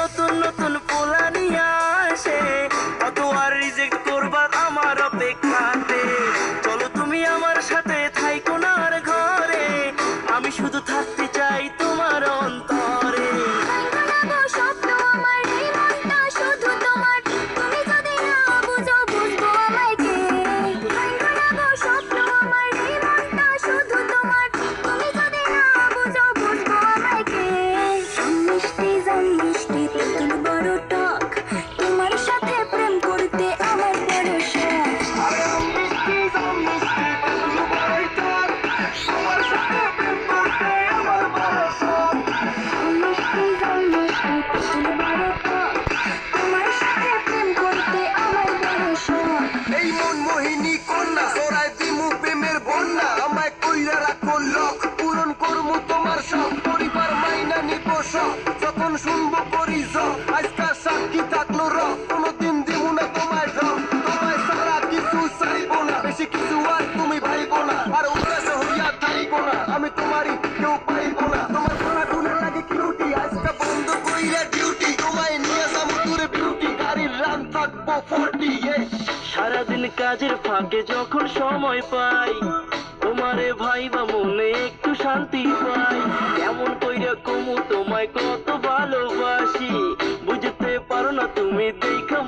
নতুন নতুন এখন শুনব পরিচয় আজকা সাক্ষী থাকল র কোনোদিন দিব না তোমায় ড্রম তোমায় সারা কিছু চাইব না। বেশি কিছু আর তুমি ভাইবো না। আর উদাস হইয়া থাইবো না। আমি তোমারই কেউ পাইবো না। তোমার খানা টুনে লাগে কিউটি আজকা বন্ধ কইরা ডিউটি তোমায় নিয়ে যাব দূরে বিউটি গাড়ির রান থাকব ফোরটি সারাদিন কাজের ফাঁকে যখন সময় পাই তোমারে ভাইবা মনে একটু শান্তি পাই। কেমন কইরা কমু, তোমায় কত ভালোবাসি। বুঝতে পারো না তুমি দেখা